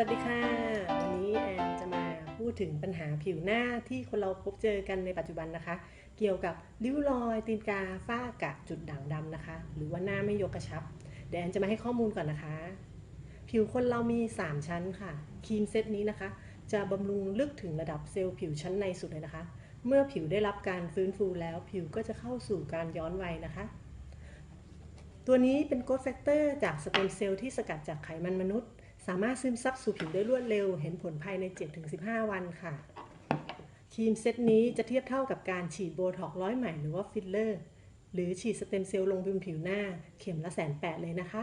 วัสดีค่ะ วันนี้แอนจะมาพูดถึงปัญหาผิวหน้าที่คนเราพบเจอกันในปัจจุบันนะคะ เกี่ยวกับริ้วรอยตีนกาฝ้ากระจุดด่างดำนะคะ หรือว่าหน้าไม่ยกกระชับ เดี๋ยวแอนจะมาให้ข้อมูลก่อนนะคะ ผิวคนเรามี 3 ชั้นค่ะครีมเซตนี้นะคะ จะบำรุงลึกถึงระดับเซลล์ผิวชั้นในสุดเลยนะคะ เมื่อผิวได้รับการฟื้นฟูแล้วผิวก็จะเข้าสู่การย้อนวัยนะคะ ตัวนี้เป็นโก t แฟกเตอร์จากสเต็มเซลล์ที่สกัดจากไขมันมนุษย์ สามารถซึมซับสู่ผิวได้รวดเร็ว เห็นผลภายใน 7-15 วันค่ะ ครีมเซตนี้จะเทียบเท่ากับการฉีดโบท็อกร้อยใหม่หรือว่าฟิลเลอร์ หรือฉีดสเต็มเซลล์ลงบนผิวหน้า เข็มละแสนแปดเลยนะคะ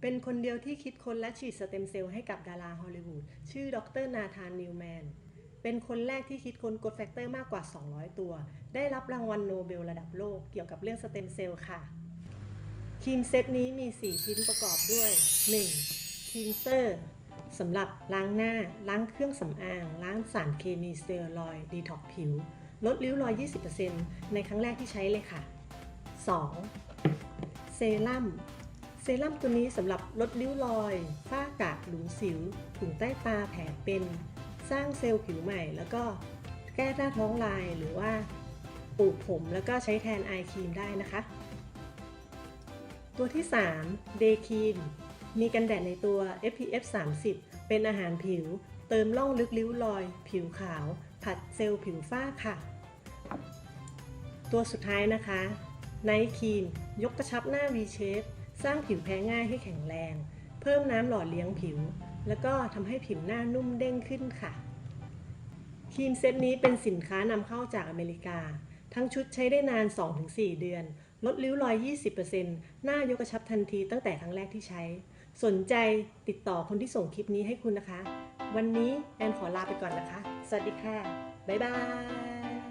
เป็นคนเดียวที่คิดค้นและฉีดสเต็มเซลล์ให้กับดาราฮอลลีวูดชื่อดรนาธานนิวแมนเป็นคนแรกที่คิดค้นกดแฟกเตอร์มากกว่า 200 ตัว ได้รับรางวัลโนเบลระดับโลกเกี่ยวกับเรื่องสเต็มเซลล์ค่ะครีมเซตนี้มี 4 ชิ้นประกอบด้วย 1. ครีมเซอร์สำหรับล้างหน้า ล้างเครื่องสำอาง ล้างสารเคมีสเตียรอยดีท็อกผิว ลดริ้วรอย 20%ในครั้งแรกที่ใช้เลยค่ะ 2. เซรั่ม เซรั่มตัวนี้สำหรับลดริ้วรอย ฝ้ากระหลุมสิว ถุงใต้ตาแผลเป็น สร้างเซลล์ผิวใหม่ แล้วก็แก้หน้าท้องลายหรือว่าปลูกผมแล้วก็ใช้แทนไอครีมได้นะคะ ตัวที่3 Day Cream มี มีกันแดดในตัว SPF 30 เป็นอาหารผิว เติมร่องลึกริ้วรอย ผิวขาว ผัดเซลล์ผิวฝ้าค่ะ ตัวสุดท้ายนะคะ Night Cream ยกกระชับหน้า V shape สร้างผิวแพ้ง่ายให้แข็งแรง เพิ่มน้ำหล่อเลี้ยงผิว แล้วก็ทำให้ผิวหน้านุ่มเด้งขึ้นค่ะ ครีมเซตนี้เป็นสินค้านำเข้าจากอเมริกา ทั้งชุดใช้ได้นาน 2-4 เดือน ลดริ้วรอย 20%หน้ายกกระชับทันทีตั้งแต่ครั้งแรกที่ใช้ สนใจติดต่อคนที่ส่งคลิปนี้ให้คุณนะคะ วันนี้แอนขอลาไปก่อนนะคะ สวัสดีค่ะ บ๊ายบาย